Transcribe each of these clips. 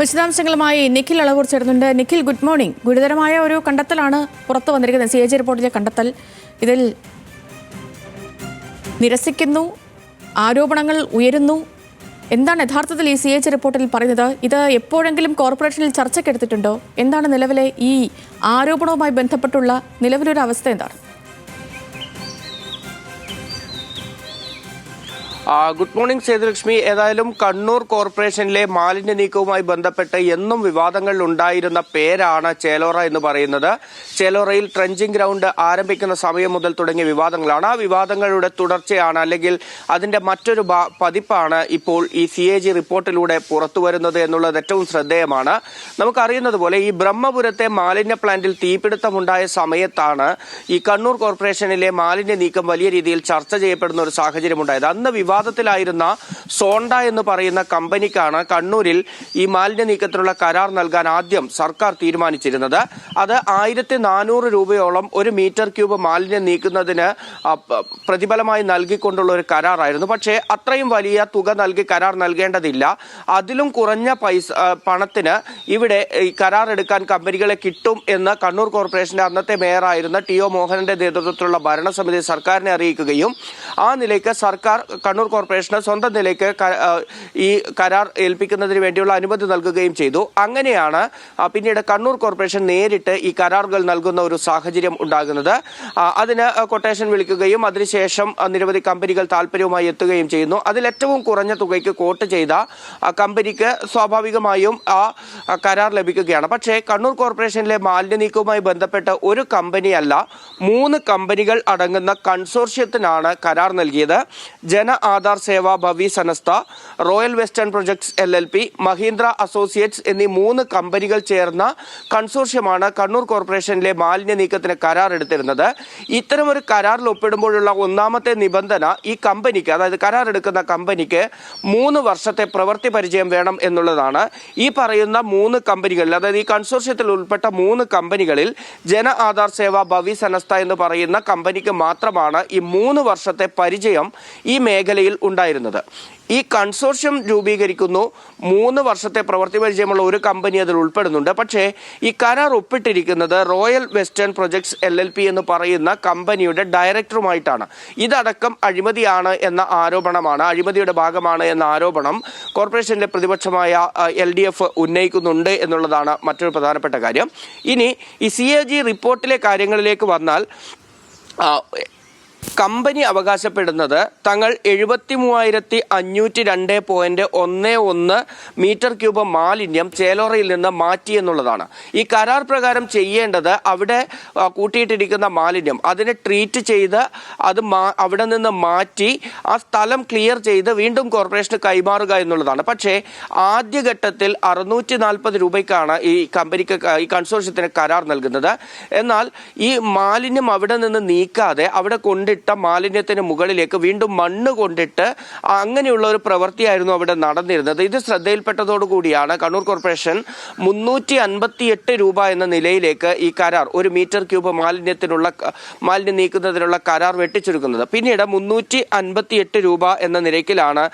വിശദാംശങ്ങളുമായി നിഖിൽ അളവൂർ ചേർന്നുണ്ട് Nikhil good morning ഗുരുതരമായ ഒരു കണ്ടെത്തലാണ് പുറത്തു വന്നിരിക്കുന്നത്. സി എ ജി റിപ്പോർട്ടിലെ കണ്ടെത്തൽ ഇതിൽ നിരസിക്കുന്നു ആരോപണങ്ങൾ ഉയരുന്നു. എന്താണ് യഥാർത്ഥത്തിൽ ഈ സി എച്ച് റിപ്പോർട്ടിൽ പറയുന്നത്? ഇത് എപ്പോഴെങ്കിലും കോർപ്പറേഷനിൽ ചർച്ചയ്ക്ക് എടുത്തിട്ടുണ്ടോ എന്താണ് നിലവിലെ ഈ ആരോപണവുമായി ബന്ധപ്പെട്ടുള്ള നിലവിലൊരു അവസ്ഥ എന്താണ്? Good morning Sethulakshmi. ഏതായാലും കണ്ണൂർ കോർപ്പറേഷനിലെ മാലിന്യ നീക്കവുമായി ബന്ധപ്പെട്ട് എന്നും വിവാദങ്ങളിൽ ഉണ്ടായിരുന്ന പേരാണ് ചേലോറ എന്ന് പറയുന്നത്. ചേലോറയിൽ ട്രെഞ്ചിങ് ഗ്രൗണ്ട് ആരംഭിക്കുന്ന സമയം മുതൽ തുടങ്ങിയ വിവാദങ്ങളാണ്. ആ വിവാദങ്ങളുടെ തുടർച്ചയാണ് അല്ലെങ്കിൽ അതിന്റെ മറ്റൊരു പതിപ്പാണ് ഇപ്പോൾ ഈ സി എ ജി റിപ്പോർട്ടിലൂടെ പുറത്തുവരുന്നത് എന്നുള്ളത് ഏറ്റവും ശ്രദ്ധേയമാണ്. നമുക്കറിയുന്നത് പോലെ ഈ ബ്രഹ്മപുരത്തെ മാലിന്യ പ്ലാന്റിൽ തീപിടുത്തമുണ്ടായ സമയത്താണ് ഈ കണ്ണൂർ കോർപ്പറേഷനിലെ മാലിന്യ നീക്കം വലിയ രീതിയിൽ ചർച്ച ചെയ്യപ്പെടുന്ന ഒരു സാഹചര്യം ഉണ്ടായത് അന്ന് വിവാദത്തിലായിരുന്ന സോണ്ട എന്ന് പറയുന്ന കമ്പനിക്കാണ് കണ്ണൂരിൽ ഈ മാലിന്യ നീക്കത്തിനുള്ള കരാർ നൽകാൻ ആദ്യം സർക്കാർ തീരുമാനിച്ചിരുന്നത്. അത് ആയിരത്തി നാനൂറ് രൂപയോളം ഒരു മീറ്റർ ക്യൂബ് മാലിന്യം നീക്കുന്നതിന് പ്രതിഫലമായി നൽകിക്കൊണ്ടുള്ള ഒരു കരാറായിരുന്നു. പക്ഷേ അത്രയും വലിയ തുക നൽകി കരാർ നൽകേണ്ടതില്ല. അതിലും കുറഞ്ഞ പൈസ പണത്തിന് ഇവിടെ ഈ കരാർ എടുക്കാൻ കമ്പനികളെ കിട്ടും എന്ന് കണ്ണൂർ കോർപ്പറേഷന്റെ അന്നത്തെ മേയറായിരുന്ന ടി ഒ മോഹനന്റെ നേതൃത്വത്തിലുള്ള ഭരണസമിതി സർക്കാരിനെ അറിയിക്കുകയും ആ നിലയ്ക്ക് സർക്കാർ കണ്ണൂർ കോർപ്പറേഷന് സ്വന്തം നിലയ്ക്ക് ഈ കരാർ ഏൽപ്പിക്കുന്നതിന് വേണ്ടിയുള്ള അനുമതി നൽകുകയും ചെയ്തു. അങ്ങനെയാണ് പിന്നീട് കണ്ണൂർ കോർപ്പറേഷൻ നേരിട്ട് ഈ കരാറുകൾ നൽകുന്ന ഒരു സാഹചര്യം ഉണ്ടാകുന്നത്. അതിന് കൊട്ടേഷൻ വിളിക്കുകയും അതിനുശേഷം നിരവധി കമ്പനികൾ താല്പര്യവുമായി എത്തുകയും ചെയ്യുന്നു. അതിൽ ഏറ്റവും കുറഞ്ഞ തുകയ്ക്ക് കോട്ട് ചെയ്ത കമ്പനിക്ക് സ്വാഭാവികമായും ആ ആ, കരാർ ലഭിക്കുകയാണ്. പക്ഷേ കണ്ണൂർ കോർപ്പറേഷനിലെ മാലിന്യ നീക്കവുമായി ബന്ധപ്പെട്ട് ഒരു കമ്പനിയല്ല മൂന്ന് കമ്പനികൾ അടങ്ങുന്ന കൺസോർഷ്യത്തിനാണ് കരാർ നൽകിയത്. ജന ആധാർ സേവാ ഭവി സനസ്ത royal western projects L L P Mahindra associates എന്നീ മൂന്ന് കമ്പനികൾ ചേർന്ന കൺസോർഷ്യമാണ് കണ്ണൂർ കോർപ്പറേഷനിലെ മാലിന്യ നീക്കത്തിന് കരാർ എടുത്തിരുന്നത് ഇത്തരമൊരു കരാറിൽ ഒപ്പിടുമ്പോഴുള്ള ഒന്നാമത്തെ നിബന്ധന ഈ കമ്പനിക്ക് അതായത് കരാർ എടുക്കുന്ന കമ്പനിക്ക് മൂന്ന് വർഷത്തെ പ്രവൃത്തി പരിചയം വേണം എന്നുള്ളതാണ്. ഈ പറയുന്ന മൂന്ന് കമ്പനികളിൽ അതായത് ഈ കൺസോർഷ്യത്തിൽ ഉൾപ്പെട്ട മൂന്ന് കമ്പനികളിൽ ജന ആധാർ സേവ ഭവി സനസ്ത എന്ന് പറയുന്ന കമ്പനിക്ക് മാത്രമാണ് ഈ മൂന്ന് വർഷത്തെ പരിചയം ഈ മേഖലയിൽ ഉണ്ടായിരുന്നത്. ഈ കൺസോർഷ്യം രൂപീകരിക്കുന്നു. മൂന്ന് വർഷത്തെ പ്രവൃത്തി പരിചയമുള്ള ഒരു കമ്പനി അതിൽ ഉൾപ്പെടുന്നുണ്ട്. പക്ഷേ ഈ കരാർ ഒപ്പിട്ടിരിക്കുന്നത് royal western projects L L P എന്ന് പറയുന്ന കമ്പനിയുടെ ഡയറക്ടറുമായിട്ടാണ്. ഇതടക്കം അഴിമതിയാണ് എന്ന ആരോപണമാണ് അഴിമതിയുടെ ഭാഗമാണ് എന്ന ആരോപണം കോർപ്പറേഷന്റെ പ്രതിപക്ഷമായ എൽ ഡി എഫ് ഉന്നയിക്കുന്നുണ്ട് എന്നുള്ളതാണ് മറ്റൊരു പ്രധാനപ്പെട്ട കാര്യം. ഇനി ഈ സി എ ജി റിപ്പോർട്ടിലെ കാര്യങ്ങളിലേക്ക് വന്നാൽ കമ്പനി അവകാശപ്പെടുന്നത് തങ്ങൾ എഴുപത്തി മൂവായിരത്തി അഞ്ഞൂറ്റി രണ്ട് പോയിന്റ് ഒന്ന് ഒന്ന് മീറ്റർ ക്യൂബ് മാലിന്യം ചേലോറയിൽ നിന്ന് മാറ്റി എന്നുള്ളതാണ്. ഈ കരാർ പ്രകാരം ചെയ്യേണ്ടത് അവിടെ കൂട്ടിയിട്ടിരിക്കുന്ന മാലിന്യം അതിനെ ട്രീറ്റ് ചെയ്ത് അത് അവിടെ നിന്ന് മാറ്റി ആ സ്ഥലം ക്ലിയർ ചെയ്ത് വീണ്ടും കോർപ്പറേഷന് കൈമാറുക എന്നുള്ളതാണ്. പക്ഷേ ആദ്യഘട്ടത്തിൽ അറുന്നൂറ്റി നാൽപ്പത് രൂപയ്ക്കാണ് ഈ കമ്പനിക്ക് ഈ കൺസോർഷ്യത്തിന് കരാർ നൽകുന്നത്. എന്നാൽ ഈ മാലിന്യം അവിടെ നിന്ന് നീക്കാതെ അവിടെ കൊണ്ടിട്ട മാലിന്യത്തിന് മുകളിലേക്ക് വീണ്ടും മണ്ണ് കൊണ്ടിട്ട് അങ്ങനെയുള്ള ഒരു പ്രവൃത്തിയായിരുന്നു അവിടെ നടന്നിരുന്നത്. ഇത് ശ്രദ്ധയിൽപ്പെട്ടതോടുകൂടിയാണ് കണ്ണൂർ കോർപ്പറേഷൻ മുന്നൂറ്റി അൻപത്തി എട്ട് രൂപ എന്ന നിലയിലേക്ക് ഈ കരാർ ഒരു മീറ്റർ ക്യൂബ് മാലിന്യത്തിനുള്ള മാലിന്യം നീക്കുന്നതിനുള്ള കരാർ വെട്ടിച്ചുരുക്കുന്നത്. പിന്നീട് മുന്നൂറ്റി അൻപത്തി എട്ട് രൂപ എന്ന നിരക്കിലാണ്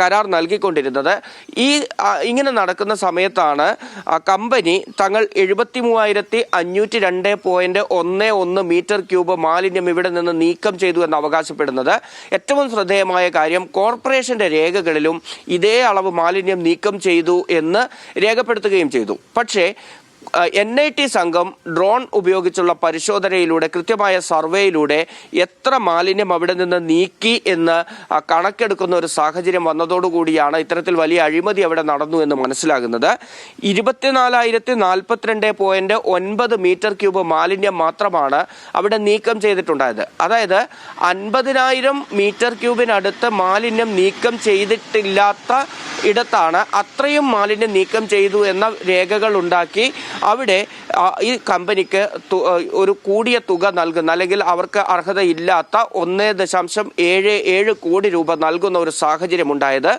കരാർ നൽകിക്കൊണ്ടിരുന്നത്. ഈ ഇങ്ങനെ നടക്കുന്ന സമയത്താണ് കമ്പനി തങ്ങൾ എഴുപത്തി മൂവായിരത്തി അഞ്ഞൂറ്റി രണ്ട് പോയിന്റ് ഒന്ന് ഒന്ന് മീറ്റർ ക്യൂബ് മാലിന്യം ഇവിടെ നിന്ന് നീക്കം ചെയ്തു എന്ന് അവകാശപ്പെടുന്നത്. ഏറ്റവും ശ്രദ്ധേയമായ കാര്യം കോർപ്പറേഷന്റെ രേഖകളിലും ഇതേ അളവ് മാലിന്യം നീക്കം ചെയ്തു എന്ന് രേഖപ്പെടുത്തുകയും ചെയ്തു. പക്ഷേ എൻ ഐ ടി സംഘം ഡ്രോൺ ഉപയോഗിച്ചുള്ള പരിശോധനയിലൂടെ കൃത്യമായ സർവേയിലൂടെ എത്ര മാലിന്യം അവിടെ നിന്ന് നീക്കി എന്ന് കണക്കെടുക്കുന്ന ഒരു സാഹചര്യം വന്നതോടുകൂടിയാണ് ഇത്തരത്തിൽ വലിയ അഴിമതി അവിടെ നടന്നു എന്ന് മനസ്സിലാകുന്നത്. ഇരുപത്തിനാലായിരത്തി നാൽപ്പത്തിരണ്ട് പോയിന്റ് ഒൻപത് മീറ്റർ ക്യൂബ് മാലിന്യം മാത്രമാണ് അവിടെ നീക്കം ചെയ്തിട്ടുണ്ടായത്. അതായത് അൻപതിനായിരം മീറ്റർ ക്യൂബിനടുത്ത് മാലിന്യം നീക്കം ചെയ്തിട്ടില്ലാത്ത ഇടത്താണ് അത്രയും മാലിന്യം നീക്കം ചെയ്തു എന്ന രേഖകൾ ഉണ്ടാക്കി അവിടെ ഈ കമ്പനിക്ക് ഒരു കൂടിയ തുക നൽകുന്ന അല്ലെങ്കിൽ അവർക്ക് അർഹതയില്ലാത്ത ഒന്നേ ദശാംശം ഏഴ് ഏഴ് കോടി രൂപ നൽകുന്ന ഒരു സാഹചര്യം സാഹചര്യമുണ്ടായത്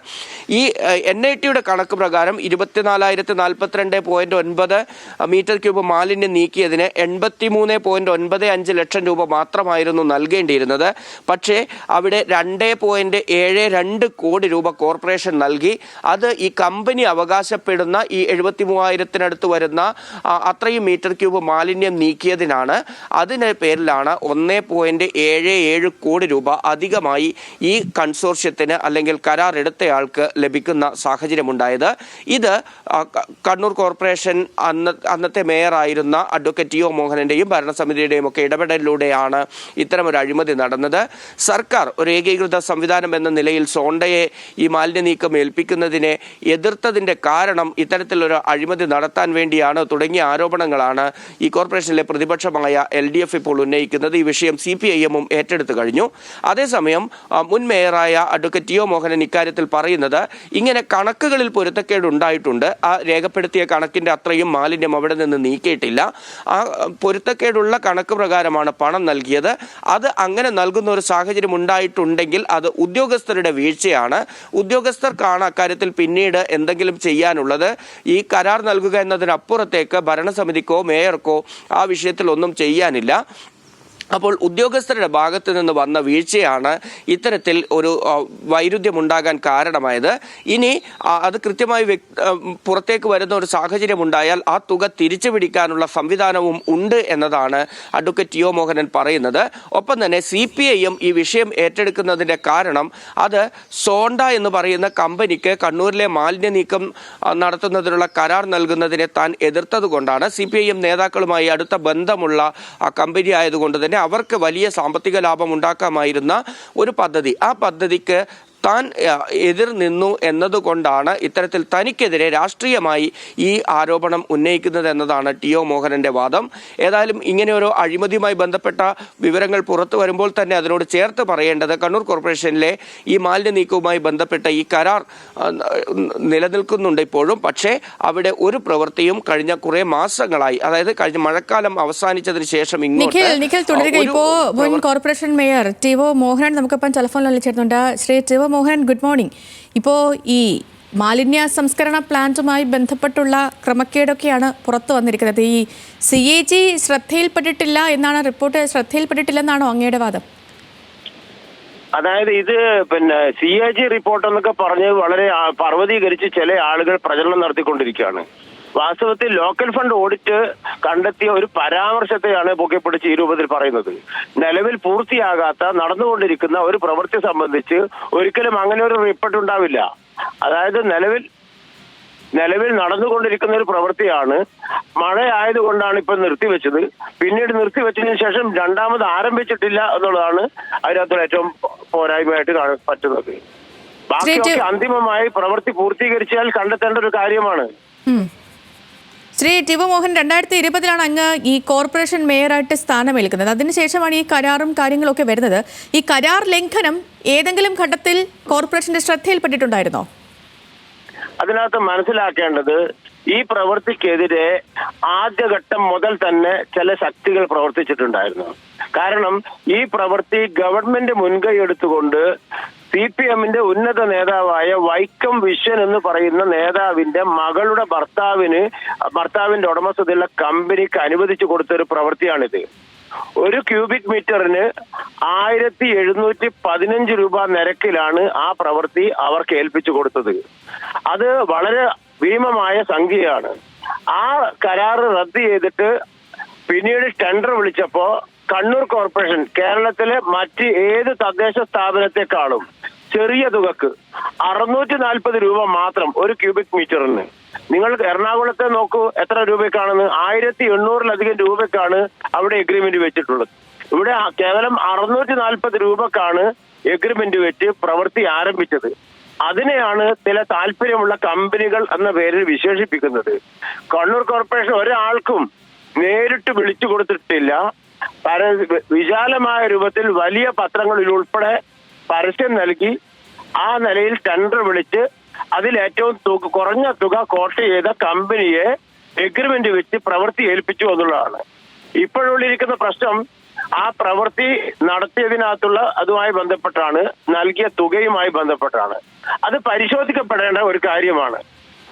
ഈ എൻ ഐ ടിയുടെ കണക്ക് പ്രകാരം ഇരുപത്തിനാലായിരത്തി നാൽപ്പത്തിരണ്ട് പോയിന്റ് ഒൻപത് മീറ്റർ ക്യൂബ് മാലിന്യം നീക്കിയതിന് എൺപത്തി മൂന്ന് പോയിന്റ് ഒൻപത് അഞ്ച് ലക്ഷം രൂപ മാത്രമായിരുന്നു നൽകേണ്ടിയിരുന്നത്. പക്ഷേ അവിടെ രണ്ട് പോയിന്റ് ഏഴ് രണ്ട് കോടി രൂപ കോർപ്പറേഷൻ നൽകി. അത് ഈ കമ്പനി അവകാശപ്പെടുന്ന ഈ എഴുപത്തി മൂവായിരത്തിനടുത്ത് വരുന്ന അത്രയും മീറ്റർ ക്യൂബ് മാലിന്യം നീക്കിയതിനാണ് അതിന് പേരിലാണ് ഒന്ന് പോയിന്റ് ഏഴ് ഏഴ് കോടി രൂപ അധികമായി ഈ കൺസോർഷ്യത്തിന് അല്ലെങ്കിൽ കരാർ എടുത്തയാൾക്ക് ലഭിക്കുന്ന സാഹചര്യമുണ്ടായത്. ഇത് കണ്ണൂർ കോർപ്പറേഷൻ അന്ന അന്നത്തെ മേയറായിരുന്ന അഡ്വക്കേറ്റ് ടി ഒ മോഹനന്റെയും ഭരണസമിതിയുടെയും ഒക്കെ ഇടപെടലിലൂടെയാണ് ഇത്തരമൊരു അഴിമതി നടന്നത്. സർക്കാർ ഒരു ഏകീകൃത സംവിധാനം എന്ന നിലയിൽ സോണ്ടയെ ഈ മാലിന്യ നീക്കം ഏൽപ്പിക്കുന്നതിനെ എതിർത്തതിന്റെ കാരണം ഇത്തരത്തിലൊരു അഴിമതി നടത്താൻ വേണ്ടിയാണ് തുടങ്ങിയ ആരോപണങ്ങളാണ് ഈ കോർപ്പറേഷനിലെ പ്രതിപക്ഷമായ എൽ ഡി എഫ് ഇപ്പോൾ ഉന്നയിക്കുന്നത്. ഈ വിഷയം സി പി ഐ എമ്മും ഏറ്റെടുത്തു കഴിഞ്ഞു. അതേസമയം മുൻ മേയറായ അഡ്വക്കേറ്റ് ടി ഒ മോഹനൻ ഇക്കാര്യത്തിൽ പറയുന്നത് ഇങ്ങനെ കണക്കുകളിൽ പൊരുത്തക്കേട് ഉണ്ടായിട്ടുണ്ട്. ആ രേഖപ്പെടുത്തിയ കണക്കിന്റെ അത്രയും മാലിന്യം അവിടെ നിന്ന് നീക്കിയിട്ടില്ല. ആ പൊരുത്തക്കേടുള്ള കണക്ക് പ്രകാരമാണ് പണം നൽകിയത്. അത് അങ്ങനെ നൽകുന്ന ഒരു സാഹചര്യം ഉണ്ടായിട്ടുണ്ടെങ്കിൽ അത് ഉദ്യോഗസ്ഥരുടെ വീഴ്ചയാണ്. ഉദ്യോഗസ്ഥർക്കാണ് അക്കാര്യത്തിൽ പിന്നീട് എന്തെങ്കിലും ചെയ്യാനുള്ളത്. ഈ കരാർ നൽകുക എന്നതിനപ്പുറത്തേക്ക് ഭരണസമിതിക്കോ മേയർക്കോ ആ വിഷയത്തിൽ ഒന്നും ചെയ്യാനില്ല. അപ്പോൾ ഉദ്യോഗസ്ഥരുടെ ഭാഗത്ത് നിന്ന് വന്ന വീഴ്ചയാണ് ഇത്തരത്തിൽ ഒരു വൈരുദ്ധ്യമുണ്ടാകാൻ കാരണമായത്. ഇനി അത് കൃത്യമായി പുറത്തേക്ക് വരുന്ന ഒരു സാഹചര്യം ഉണ്ടായാൽ ആ തുക തിരിച്ചു പിടിക്കാനുള്ള സംവിധാനവും ഉണ്ട് എന്നതാണ് അഡ്വക്കേറ്റ് ടി ഒ മോഹനൻ പറയുന്നത്. ഒപ്പം തന്നെ സി പി ഐയും ഈ വിഷയം ഏറ്റെടുക്കുന്നതിന്റെ കാരണം അത് സോണ്ട എന്ന് പറയുന്ന കമ്പനിക്ക് കണ്ണൂരിലെ മാലിന്യ നീക്കം നടത്തുന്നതിനുള്ള കരാർ നൽകുന്നതിനെ താൻ എതിർത്തതുകൊണ്ടാണ് സി പി ഐ എം നേതാക്കളുമായി അടുത്ത ബന്ധമുള്ള കമ്പനി ആയതുകൊണ്ട് തന്നെ അവർക്ക് വലിയ സാമ്പത്തിക ലാഭം ഉണ്ടാക്കാമായിരുന്ന ഒരു പദ്ധതി. ആ പദ്ധതിക്ക് താൻ എതിർ നിന്നു എന്നതുകൊണ്ടാണ് ഇത്തരത്തിൽ തനിക്കെതിരെ രാഷ്ട്രീയമായി ഈ ആരോപണം ഉന്നയിക്കുന്നത് എന്നതാണ് ടി ഒ മോഹനന്റെ വാദം. ഏതായാലും ഇങ്ങനെ ഒരു അഴിമതിയുമായി ബന്ധപ്പെട്ട വിവരങ്ങൾ പുറത്തു വരുമ്പോൾ തന്നെ അതിനോട് ചേർത്ത് പറയേണ്ടത് കണ്ണൂർ കോർപ്പറേഷനിലെ ഈ മാലിന്യ നീക്കവുമായി ബന്ധപ്പെട്ട ഈ കരാർ നിലനിൽക്കുന്നുണ്ട് ഇപ്പോഴും. പക്ഷേ അവിടെ ഒരു പ്രവൃത്തിയും കഴിഞ്ഞ കുറേ മാസങ്ങളായി അതായത് കഴിഞ്ഞ മഴക്കാലം അവസാനിച്ചതിന് ശേഷം ഇങ്ങനെ ഇങ്ങോട്ട് corporation mayor T O Mohanan നമുക്കിപ്പം ടെലിഫോണിൽ വിളിച്ചിരുന്നുണ്ട്. Shri T O Mohanan good morning ഇപ്പോൾ ഈ മാലിന്യ സംസ്കരണ പ്ലാന്റുമായി ബന്ധപ്പെട്ടുള്ള ക്രമക്കേടൊക്കെയാണ് പുറത്തു വന്നിരിക്കുന്നത്. ഈ സി എ ജി ശ്രദ്ധയിൽപ്പെട്ടിട്ടില്ല എന്നാണ് റിപ്പോർട്ട്. ശ്രദ്ധയിൽപ്പെട്ടിട്ടില്ലെന്നാണോ അങ്ങയുടെ വാദം? അതായത് ഇത് പിന്നെ സി എ ജി റിപ്പോർട്ട് എന്നൊക്കെ പറഞ്ഞ് വളരെ പർവതീകരിച്ച് ചില ആളുകൾ പ്രചരണം നടത്തിക്കൊണ്ടിരിക്കുകയാണ്. വാസ്തവത്തിൽ ലോക്കൽ ഫണ്ട് ഓഡിറ്റ് കണ്ടെത്തിയ ഒരു പരാമർശത്തെയാണ് പൊക്കിപ്പിടിച്ച് ഈ രൂപത്തിൽ പറയുന്നത്. നിലവിൽ പൂർത്തിയാകാത്ത നടന്നുകൊണ്ടിരിക്കുന്ന ഒരു പ്രവൃത്തി സംബന്ധിച്ച് ഒരിക്കലും അങ്ങനെ ഒരു റിപ്പോർട്ട് ഉണ്ടാവില്ല. അതായത് നിലവിൽ നിലവിൽ നടന്നുകൊണ്ടിരിക്കുന്ന ഒരു പ്രവൃത്തിയാണ് മഴയായതുകൊണ്ടാണ് ഇപ്പൊ നിർത്തിവെച്ചത്. പിന്നീട് നിർത്തിവെച്ചതിന് ശേഷം രണ്ടാമത് ആരംഭിച്ചിട്ടില്ല എന്നുള്ളതാണ് അതിനകത്തുള്ള ഏറ്റവും പോരായ്മയായിട്ട് കാണാൻ പറ്റുന്നത്. ബാക്കിയൊക്കെ അന്തിമമായി പ്രവൃത്തി പൂർത്തീകരിച്ചാൽ കണ്ടെത്തേണ്ട ഒരു കാര്യമാണ്. ശ്രീ ടി മോഹൻ രണ്ടായിരത്തി ഇരുപതിലാണ് അങ്ങ് ഈ കോർപ്പറേഷൻ മേയറായിട്ട് സ്ഥാനമേൽക്കുന്നത്. അതിനുശേഷമാണ് ഈ കരാറും കാര്യങ്ങളൊക്കെ വരുന്നത്. ഈ കരാർ ലംഘനം ഏതെങ്കിലും ഘട്ടത്തിൽ കോർപ്പറേഷന്റെ ശ്രദ്ധയിൽപ്പെട്ടിട്ടുണ്ടായിരുന്നോ? അതിനകത്ത് മനസ്സിലാക്കേണ്ടത് ഈ പ്രവൃത്തിക്കെതിരെ ആദ്യഘട്ടം മുതൽ തന്നെ ചില ശക്തികൾ പ്രവർത്തിച്ചിട്ടുണ്ടായിരുന്നു. കാരണം ഈ പ്രവൃത്തി ഗവൺമെന്റ് മുൻകൈ എടുത്തുകൊണ്ട് സി പി എമ്മിന്റെ ഉന്നത നേതാവായ വൈക്കം വിശ്വൻ എന്ന് പറയുന്ന നേതാവിന്റെ മകളുടെ ഭർത്താവിന് ഭർത്താവിന്റെ ഉടമസ്ഥതയുള്ള കമ്പനിക്ക് അനുവദിച്ചു കൊടുത്ത ഒരു പ്രവൃത്തിയാണിത്. ഒരു ക്യൂബിക് മീറ്ററിന് ആയിരത്തി എഴുന്നൂറ്റി പതിനഞ്ച് രൂപ നിരക്കിലാണ് ആ പ്രവൃത്തി അവർക്ക് ഏൽപ്പിച്ചു കൊടുത്തത്. അത് വളരെ ഭീമമായ സംഖ്യയാണ്. ആ കരാറ് റദ്ദ് ചെയ്തിട്ട് പിന്നീട് ടെൻഡർ വിളിച്ചപ്പോ കണ്ണൂർ കോർപ്പറേഷൻ കേരളത്തിലെ മറ്റ് ഏത് തദ്ദേശ സ്ഥാപനത്തെക്കാളും ചെറിയ തുകക്ക് അറുന്നൂറ്റി നാൽപ്പത് രൂപ മാത്രം ഒരു ക്യൂബിക് മീറ്ററിന്. നിങ്ങൾ എറണാകുളത്തെ നോക്കൂ എത്ര രൂപയ്ക്കാണെന്ന്. ആയിരത്തി എണ്ണൂറിലധികം രൂപയ്ക്കാണ് അവിടെ എഗ്രിമെന്റ് വെച്ചിട്ടുള്ളത്. ഇവിടെ കേവലം അറുന്നൂറ്റി നാൽപ്പത് രൂപക്കാണ് എഗ്രിമെന്റ് വെച്ച് പ്രവൃത്തി ആരംഭിച്ചത്. അതിനെയാണ് ചില താല്പര്യമുള്ള കമ്പനികൾ എന്ന പേരിൽ വിശേഷിപ്പിക്കുന്നത്. കണ്ണൂർ കോർപ്പറേഷൻ ഒരാൾക്കും നേരിട്ട് വിളിച്ചു കൊടുത്തിട്ടില്ല. വിശാലമായ രൂപത്തിൽ വലിയ പത്രങ്ങളിൽ ഉൾപ്പെടെ പരസ്യം നൽകി ആ നിലയിൽ ടെൻഡർ വിളിച്ച് അതിൽ ഏറ്റവും തുക കുറഞ്ഞ തുക കോട്ട് ചെയ്ത കമ്പനിയെ എഗ്രിമെന്റ് വെച്ച് പ്രവൃത്തി ഏൽപ്പിച്ചു എന്നുള്ളതാണ്. ഇപ്പോഴുള്ളിരിക്കുന്ന പ്രശ്നം ആ പ്രവൃത്തി നടത്തിയതിനകത്തുള്ള അതുമായി ബന്ധപ്പെട്ടാണ് നൽകിയ തുകയുമായി ബന്ധപ്പെട്ടാണ്. അത് പരിശോധിക്കപ്പെടേണ്ട ഒരു കാര്യമാണ്.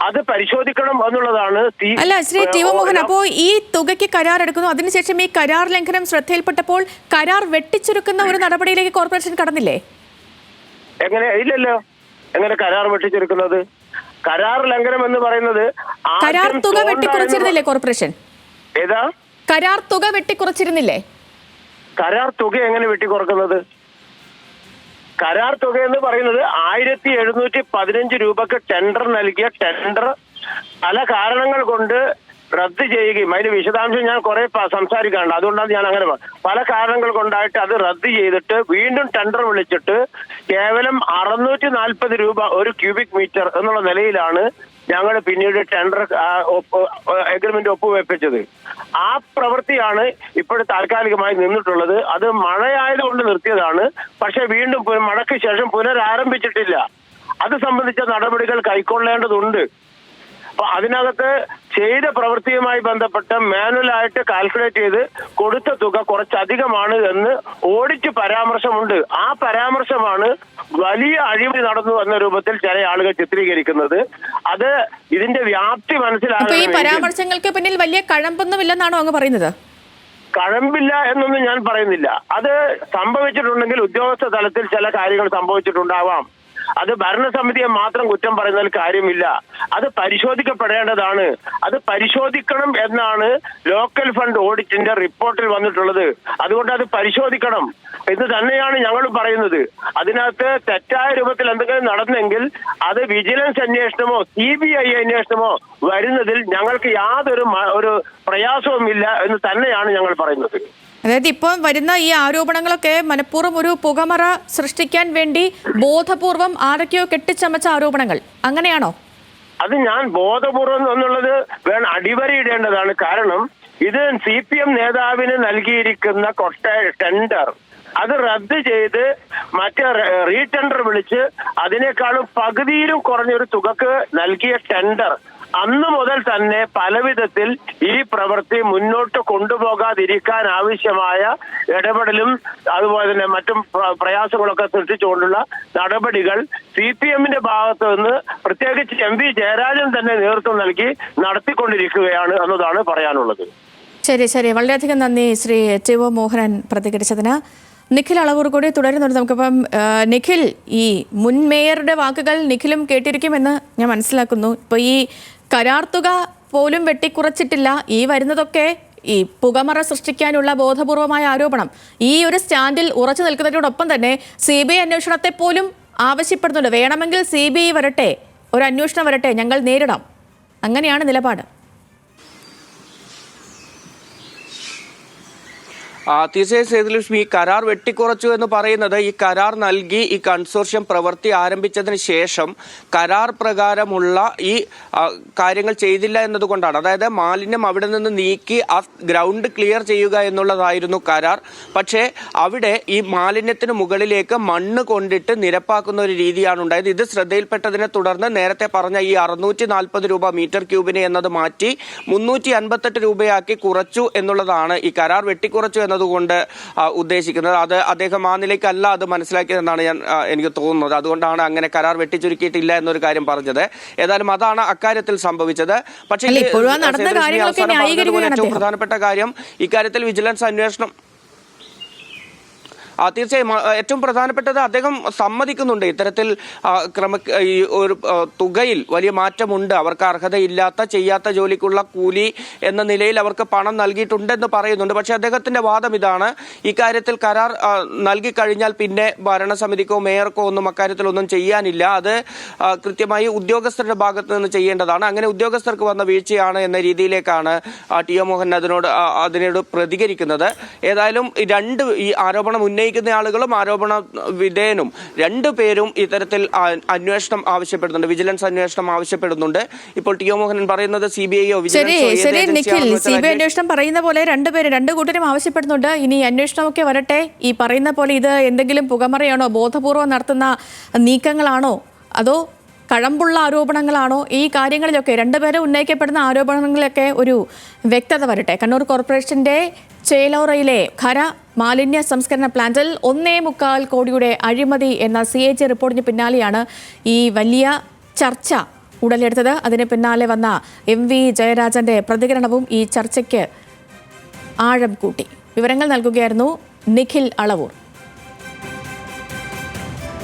അത് പരിശോധിക്കണം എന്നുള്ളതാണ് അല്ല ശ്രീ ടി ഒ മോഹൻ അപ്പോ ഈ തുകയ്ക്ക് കരാർ എടുക്കുന്നു അതിനുശേഷം ഈ കരാർ ലംഘനം ശ്രദ്ധയിൽപ്പെട്ടപ്പോൾ കരാർ വെട്ടിച്ചുരുക്കുന്ന ഒരു നടപടിയിലേക്ക് കോർപ്പറേഷൻ കടന്നില്ലേ? എങ്ങനെ? ഇല്ലല്ലോ. എങ്ങനെ കരാർ വെട്ടിച്ചുരുക്കുന്നത്? കരാർ ലംഘനം എന്ന് പറയുന്നത് കരാർ തുക വെട്ടിക്കുറച്ചിരുന്നില്ലേ കോർപ്പറേഷൻ? ഏതാ? കരാർ തുക വെട്ടിക്കുറച്ചിരുന്നില്ലേ? കരാർ തുക എങ്ങനെ വെട്ടിക്കുറക്കുന്നത്? കരാർ തുക എന്ന് പറയുന്നത് ആയിരത്തി എഴുന്നൂറ്റി പതിനഞ്ച് രൂപക്ക് ടെൻഡർ നൽകിയ ടെൻഡർ പല കാരണങ്ങൾ കൊണ്ട് റദ്ദ് ചെയ്യുകയും അതിന്റെ വിശദാംശം ഞാൻ കുറെ സംസാരിക്കാറുണ്ട്. അതുകൊണ്ടാണ് ഞാൻ അങ്ങനെ പല കാരണങ്ങൾ കൊണ്ടായിട്ട് അത് റദ്ദ് ചെയ്തിട്ട് വീണ്ടും ടെൻഡർ വിളിച്ചിട്ട് കേവലം അറുന്നൂറ്റി നാൽപ്പത് രൂപ ഒരു ക്യൂബിക് മീറ്റർ എന്നുള്ള നിലയിലാണ് ഞങ്ങൾ പിന്നീട് ടെൻഡർ എഗ്രിമെന്റ് ഒപ്പുവെപ്പിച്ചത്. ആ പ്രവൃത്തിയാണ് ഇപ്പോൾ താൽക്കാലികമായി നിന്നിട്ടുള്ളത്. അത് മഴയായതുകൊണ്ട് നിർത്തിയതാണ്. പക്ഷെ വീണ്ടും മഴയ്ക്ക് ശേഷം പുനരാരംഭിച്ചിട്ടില്ല. അത് സംബന്ധിച്ച നടപടികൾ കൈക്കൊള്ളേണ്ടതുണ്ട്. അപ്പൊ അതിനകത്ത് ചെയ്ത പ്രവൃത്തിയുമായി ബന്ധപ്പെട്ട് മാനുവലായിട്ട് കാൽക്കുലേറ്റ് ചെയ്ത് കൊടുത്ത തുക കുറച്ചധികമാണ് എന്ന് ഓഡിറ്റ് പരാമർശമുണ്ട്. ആ പരാമർശമാണ് വലിയ അഴിമതി നടന്നു എന്ന രൂപത്തിൽ ചില ആളുകൾ ചിത്രീകരിക്കുന്നത്. അത് ഇതിന്റെ വ്യാപ്തി മനസ്സിലാകും ഈ പരാമർശങ്ങൾക്ക് പിന്നിൽ വലിയ കഴമ്പൊന്നുമില്ലെന്നാണോ അങ്ങ് പറയുന്നത്? കഴമ്പില്ല എന്നൊന്നും ഞാൻ പറയുന്നില്ല. അത് സംഭവിച്ചിട്ടുണ്ടെങ്കിൽ ഉദ്യോഗസ്ഥ തലത്തിൽ ചില കാര്യങ്ങൾ സംഭവിച്ചിട്ടുണ്ടാവാം. അത് ഭരണസമിതിയെ മാത്രം കുറ്റം പറയുന്നതിൽ കാര്യമില്ല. അത് പരിശോധിക്കപ്പെടേണ്ടതാണ്. അത് പരിശോധിക്കണം എന്നാണ് ലോക്കൽ ഫണ്ട് ഓഡിറ്റിന്റെ റിപ്പോർട്ടിൽ വന്നിട്ടുള്ളത്. അതുകൊണ്ട് അത് പരിശോധിക്കണം. എന്ന് തന്നെയാണ് ഞങ്ങൾ പറയുന്നത്. അതിനകത്ത് തെറ്റായ രൂപത്തിൽ എന്തെങ്കിലും നടന്നെങ്കിൽ അത് വിജിലൻസ് അന്വേഷണമോ സി ബി ഐ അന്വേഷണമോ വരുന്നതിൽ ഞങ്ങൾക്ക് യാതൊരു ഒരു പ്രയാസവുമില്ല എന്ന് തന്നെയാണ് ഞങ്ങൾ പറയുന്നത്. അതായത് ഇപ്പോൾ വരുന്ന ഈ ആരോപണങ്ങളൊക്കെ മനഃപൂർവം ഒരു പുകമറ സൃഷ്ടിക്കാൻ വേണ്ടി ബോധപൂർവം ആരൊക്കെയോ കെട്ടിച്ചമച്ച ആരോപണങ്ങൾ. അങ്ങനെയാണോ? അത് ഞാൻ ബോധപൂർവം എന്നുള്ളത് വേണം അടിവരയിടേണ്ടതാണ് കാരണം ഇത് സി പി എം നേതാവിന് നൽകിയിരിക്കുന്ന കൊട്ട ടെൻഡർ. അത് റദ്ദ് ചെയ്ത് മറ്റേ റീടെൻഡർ വിളിച്ച് അതിനേക്കാളും പകുതിയിലും കുറഞ്ഞൊരു തുകക്ക് നൽകിയ ടെൻഡർ. അന്ന് മുതൽ തന്നെ പലവിധത്തിൽ ഈ പ്രവൃത്തി മുന്നോട്ട് കൊണ്ടുപോകാതിരിക്കാൻ ആവശ്യമായ ഇടപെടലും അതുപോലെ തന്നെ മറ്റും പ്ര- പ്രയാസങ്ങളൊക്കെ സൃഷ്ടിച്ചുകൊണ്ടുള്ള നടപടികൾ സി പി എമ്മിന്റെ ഭാഗത്ത് നിന്ന് പ്രത്യേകിച്ച് എം വി ജയരാജൻ തന്നെ നേതൃത്വം നൽകി നടത്തിക്കൊണ്ടിരിക്കുകയാണ് എന്നതാണ് പറയാനുള്ളത്. ശരി ശരി. വളരെയധികം നന്ദി ശ്രീ ടി ഒ മോഹനൻ പ്രതികരിച്ചതിന്. നിഖിൽ അളവൂർ കൂടി തുടരുന്നുണ്ട് നമുക്കിപ്പം നിഖിൽ ഈ മുൻ മേയറുടെ വാക്കുകൾ നിഖിലും കേട്ടിരിക്കുമെന്ന് ഞാൻ മനസ്സിലാക്കുന്നു. ഇപ്പോൾ ഈ കരാർ തുക പോലും വെട്ടിക്കുറച്ചിട്ടില്ല. ഈ വരുന്നതൊക്കെ ഈ പുകമറ സൃഷ്ടിക്കാനുള്ള ബോധപൂർവമായ ആരോപണം. ഈ ഒരു സ്റ്റാൻഡിൽ ഉറച്ചു നിൽക്കുന്നതിനോടൊപ്പം തന്നെ സി ബി ഐ അന്വേഷണത്തെ പോലും ആവശ്യപ്പെടുന്നുണ്ട്. വേണമെങ്കിൽ സി ബി ഐ വരട്ടെ. ഒരു അന്വേഷണം വരട്ടെ. ഞങ്ങൾ നേരിടാം. അങ്ങനെയാണ് നിലപാട്. തീർച്ചയായും സേതുലക്ഷ്മി ഈ കരാർ വെട്ടിക്കുറച്ചു എന്ന് പറയുന്നത് ഈ കരാർ നൽകി ഈ കൺസോർഷ്യം പ്രവൃത്തി ആരംഭിച്ചതിന് ശേഷം കരാർ പ്രകാരമുള്ള ഈ കാര്യങ്ങൾ ചെയ്തില്ല എന്നതുകൊണ്ടാണ്. അതായത് മാലിന്യം അവിടെ നിന്ന് നീക്കി ആ ഗ്രൗണ്ട് ക്ലിയർ ചെയ്യുക എന്നുള്ളതായിരുന്നു കരാർ. പക്ഷേ അവിടെ ഈ മാലിന്യത്തിന് മുകളിലേക്ക് മണ്ണ് കൊണ്ടിട്ട് നിരപ്പാക്കുന്ന ഒരു രീതിയാണ് ഉണ്ടായത്. ഇത് ശ്രദ്ധയിൽപ്പെട്ടതിനെ തുടർന്ന് നേരത്തെ പറഞ്ഞ ഈ അറുന്നൂറ്റി നാൽപ്പത് രൂപ മീറ്റർ ക്യൂബിന് എന്നത് മാറ്റി മുന്നൂറ്റി അൻപത്തെട്ട് രൂപയാക്കി കുറച്ചു എന്നുള്ളതാണ് ഈ കരാർ വെട്ടിക്കുറച്ചു എന്നതുകൊണ്ട് ഉദ്ദേശിക്കുന്നത്. അത് അദ്ദേഹം ആ നിലയ്ക്കല്ല അത് മനസ്സിലാക്കിയതെന്നാണ് ഞാൻ എനിക്ക് തോന്നുന്നത്. അതുകൊണ്ടാണ് അങ്ങനെ കരാർ വെട്ടിച്ചുരുക്കിയിട്ടില്ല എന്നൊരു കാര്യം പറഞ്ഞത്. ഏതായാലും അതാണ് അക്കാര്യത്തിൽ സംഭവിച്ചത്. പക്ഷേ ഏറ്റവും പ്രധാനപ്പെട്ട കാര്യം ഇക്കാര്യത്തിൽ വിജിലൻസ് അന്വേഷണം തീർച്ചയായും. ഏറ്റവും പ്രധാനപ്പെട്ടത് അദ്ദേഹം സമ്മതിക്കുന്നുണ്ട്. ഇത്തരത്തിൽ ക്രമ ഒരു തുകയിൽ വലിയ മാറ്റമുണ്ട്. അവർക്ക് അർഹതയില്ലാത്ത ചെയ്യാത്ത ജോലിക്കുള്ള കൂലി എന്ന നിലയിൽ അവർക്ക് പണം നൽകിയിട്ടുണ്ടെന്ന് പറയുന്നുണ്ട്. പക്ഷേ അദ്ദേഹത്തിന്റെ വാദം ഇതാണ്. ഇക്കാര്യത്തിൽ കരാർ നൽകി കഴിഞ്ഞാൽ പിന്നെ ഭരണസമിതിക്കോ മേയർക്കോ ഒന്നും അക്കാര്യത്തിൽ ഒന്നും ചെയ്യാനില്ല. അത് കൃത്യമായി ഉദ്യോഗസ്ഥരുടെ ഭാഗത്ത് നിന്ന് ചെയ്യേണ്ടതാണ്. അങ്ങനെ ഉദ്യോഗസ്ഥർക്ക് വന്ന വീഴ്ചയാണ് എന്ന രീതിയിലേക്കാണ് ടി ഒ മോഹൻ അതിനോട് അതിനോട് പ്രതികരിക്കുന്നത്. ഏതായാലും രണ്ട് ഈ ആരോപണം ഉന്നയിക്കുന്ന ആളുകളും ആരോപണ വിധേയനും. രണ്ടു പേരും ഇത്തരത്തിൽ അന്വേഷണം ആവശ്യപ്പെടുന്നുണ്ട്. വിജിലൻസ് അന്വേഷണം ആവശ്യപ്പെടുന്നുണ്ട്. ഇപ്പോൾ ടി ഒ മോഹനൻ പറയുന്നത് സി ബി ഐയോ സി ബി ഐ അന്വേഷണം പറയുന്ന പോലെ രണ്ടുപേര് രണ്ടു കൂട്ടരും ആവശ്യപ്പെടുന്നുണ്ട്. ഇനി അന്വേഷണമൊക്കെ വരട്ടെ. ഈ പറയുന്ന പോലെ ഇത് എന്തെങ്കിലും പുകമറയാണോ? ബോധപൂർവം നടത്തുന്ന നീക്കങ്ങളാണോ? അതോ കഴമ്പുള്ള ആരോപണങ്ങളാണോ? ഈ കാര്യങ്ങളിലൊക്കെ രണ്ടുപേരും ഉന്നയിക്കപ്പെടുന്ന ആരോപണങ്ങളിലൊക്കെ ഒരു വ്യക്തത വരട്ടെ. കണ്ണൂർ കോർപ്പറേഷന്റെ ചേലോറയിലെ ഖര മാലിന്യ സംസ്കരണ പ്ലാന്റിൽ ഒന്നേ മുക്കാൽ കോടിയുടെ അഴിമതി എന്ന സി എ ജി റിപ്പോർട്ടിന് പിന്നാലെയാണ് ഈ വലിയ ചർച്ച ഉടലെടുത്തത്. അതിന് പിന്നാലെ വന്ന എം വി ജയരാജന്റെ പ്രതികരണവും ഈ ചർച്ചയ്ക്ക് ആഴം കൂട്ടി. വിവരങ്ങൾ നൽകുകയായിരുന്നു നിഖിൽ അളവൂർ.